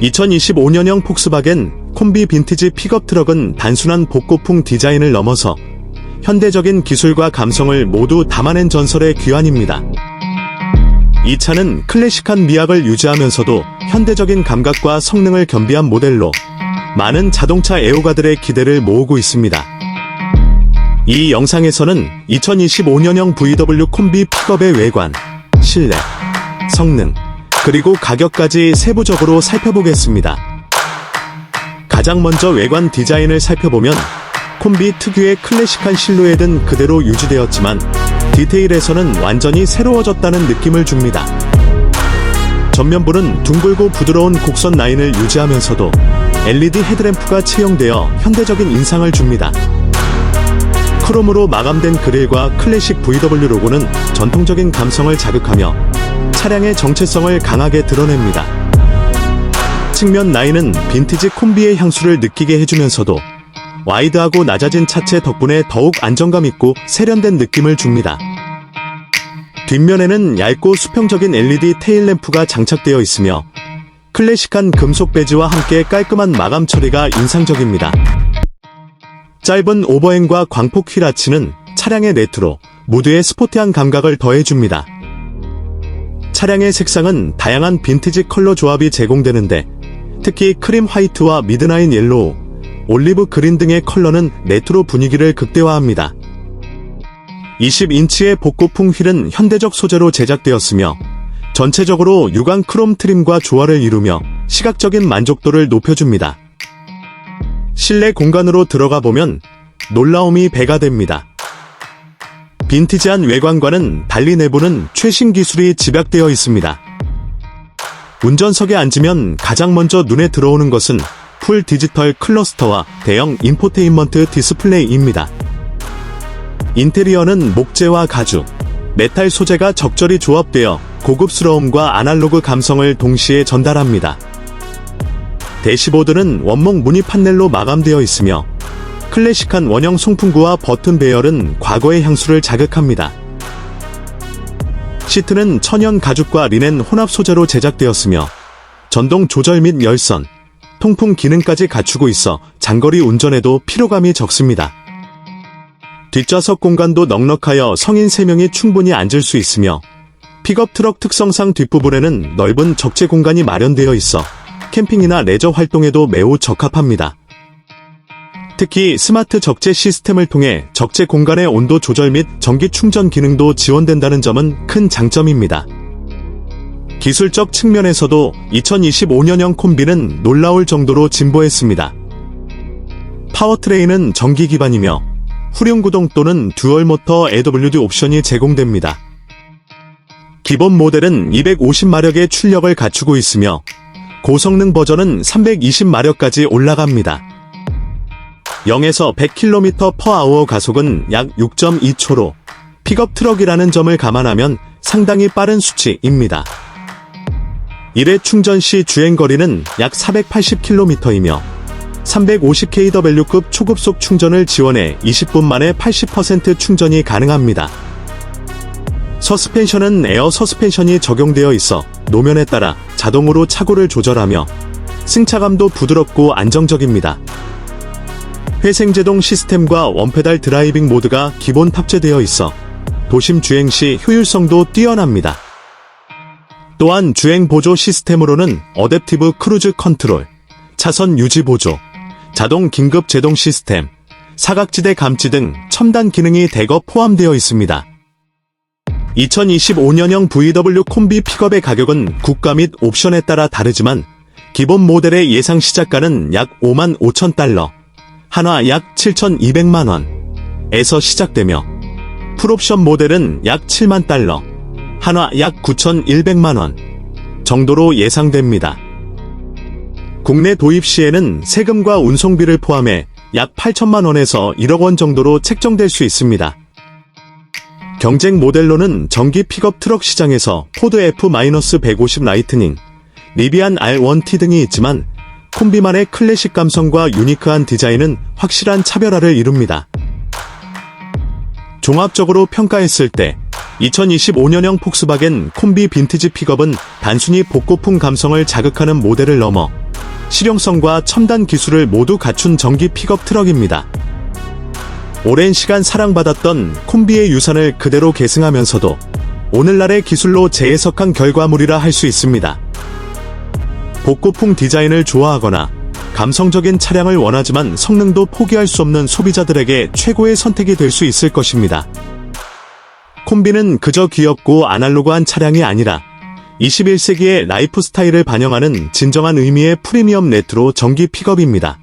2025년형 폭스바겐 콤비 빈티지 픽업 트럭은 단순한 복고풍 디자인을 넘어서 현대적인 기술과 감성을 모두 담아낸 전설의 귀환입니다. 이 차는 클래식한 미학을 유지하면서도 현대적인 감각과 성능을 겸비한 모델로 많은 자동차 애호가들의 기대를 모으고 있습니다. 이 영상에서는 2025년형 VW 콤비 픽업의 외관, 실내, 성능, 그리고 가격까지 세부적으로 살펴보겠습니다. 가장 먼저 외관 디자인을 살펴보면 콤비 특유의 클래식한 실루엣은 그대로 유지되었지만 디테일에서는 완전히 새로워졌다는 느낌을 줍니다. 전면부는 둥글고 부드러운 곡선 라인을 유지하면서도 LED 헤드램프가 채용되어 현대적인 인상을 줍니다. 크롬으로 마감된 그릴과 클래식 VW 로고는 전통적인 감성을 자극하며 차량의 정체성을 강하게 드러냅니다. 측면 라인은 빈티지 콤비의 향수를 느끼게 해주면서도 와이드하고 낮아진 차체 덕분에 더욱 안정감 있고 세련된 느낌을 줍니다. 뒷면에는 얇고 수평적인 LED 테일램프가 장착되어 있으며 클래식한 금속 배지와 함께 깔끔한 마감 처리가 인상적입니다. 짧은 오버행과 광폭 휠아치는 차량의 레트로, 무드의 스포티한 감각을 더해줍니다. 차량의 색상은 다양한 빈티지 컬러 조합이 제공되는데 특히 크림 화이트와 미드나인 옐로우, 올리브 그린 등의 컬러는 레트로 분위기를 극대화합니다. 20인치의 복고풍 휠은 현대적 소재로 제작되었으며 전체적으로 유광 크롬 트림과 조화를 이루며 시각적인 만족도를 높여줍니다. 실내 공간으로 들어가 보면 놀라움이 배가 됩니다. 빈티지한 외관과는 달리 내부는 최신 기술이 집약되어 있습니다. 운전석에 앉으면 가장 먼저 눈에 들어오는 것은 풀 디지털 클러스터와 대형 인포테인먼트 디스플레이입니다. 인테리어는 목재와 가죽, 메탈 소재가 적절히 조합되어 고급스러움과 아날로그 감성을 동시에 전달합니다. 대시보드는 원목 무늬 판넬로 마감되어 있으며 클래식한 원형 송풍구와 버튼 배열은 과거의 향수를 자극합니다. 시트는 천연 가죽과 리넨 혼합 소재로 제작되었으며 전동 조절 및 열선, 통풍 기능까지 갖추고 있어 장거리 운전에도 피로감이 적습니다. 뒷좌석 공간도 넉넉하여 성인 3명이 충분히 앉을 수 있으며 픽업 트럭 특성상 뒷부분에는 넓은 적재 공간이 마련되어 있어 캠핑이나 레저 활동에도 매우 적합합니다. 특히 스마트 적재 시스템을 통해 적재 공간의 온도 조절 및 전기 충전 기능도 지원된다는 점은 큰 장점입니다. 기술적 측면에서도 2025년형 콤비는 놀라울 정도로 진보했습니다. 파워트레인은 전기 기반이며 후륜 구동 또는 듀얼 모터 AWD 옵션이 제공됩니다. 기본 모델은 250마력의 출력을 갖추고 있으며 고성능 버전은 320마력까지 올라갑니다. 0에서 100km per 가속은 약 6.2초로 픽업 트럭이라는 점을 감안하면 상당히 빠른 수치입니다. 1회 충전 시 주행거리는 약 480km이며 350kW급 초급속 충전을 지원해 20분 만에 80% 충전이 가능합니다. 서스펜션은 에어 서스펜션이 적용되어 있어 노면에 따라 자동으로 차고를 조절하며 승차감도 부드럽고 안정적입니다. 회생제동 시스템과 원페달 드라이빙 모드가 기본 탑재되어 있어 도심 주행 시 효율성도 뛰어납니다. 또한 주행 보조 시스템으로는 어댑티브 크루즈 컨트롤, 차선 유지 보조, 자동 긴급 제동 시스템, 사각지대 감지 등 첨단 기능이 대거 포함되어 있습니다. 2025년형 VW 콤비 픽업의 가격은 국가 및 옵션에 따라 다르지만 기본 모델의 예상 시작가는 약 5만 5천 달러, 한화 약 7,200만 원에서 시작되며 풀옵션 모델은 약 7만 달러, 한화 약 9,100만 원 정도로 예상됩니다. 국내 도입 시에는 세금과 운송비를 포함해 약 8천만 원에서 1억 원 정도로 책정될 수 있습니다. 경쟁 모델로는 전기 픽업 트럭 시장에서 포드 F-150 라이트닝, 리비안 R1T 등이 있지만 콤비만의 클래식 감성과 유니크한 디자인은 확실한 차별화를 이룹니다. 종합적으로 평가했을 때 2025년형 폭스바겐 콤비 빈티지 픽업은 단순히 복고풍 감성을 자극하는 모델을 넘어 실용성과 첨단 기술을 모두 갖춘 전기 픽업 트럭입니다. 오랜 시간 사랑받았던 콤비의 유산을 그대로 계승하면서도 오늘날의 기술로 재해석한 결과물이라 할 수 있습니다. 복고풍 디자인을 좋아하거나 감성적인 차량을 원하지만 성능도 포기할 수 없는 소비자들에게 최고의 선택이 될 수 있을 것입니다. 콤비는 그저 귀엽고 아날로그한 차량이 아니라 21세기의 라이프 스타일을 반영하는 진정한 의미의 프리미엄 레트로 전기 픽업입니다.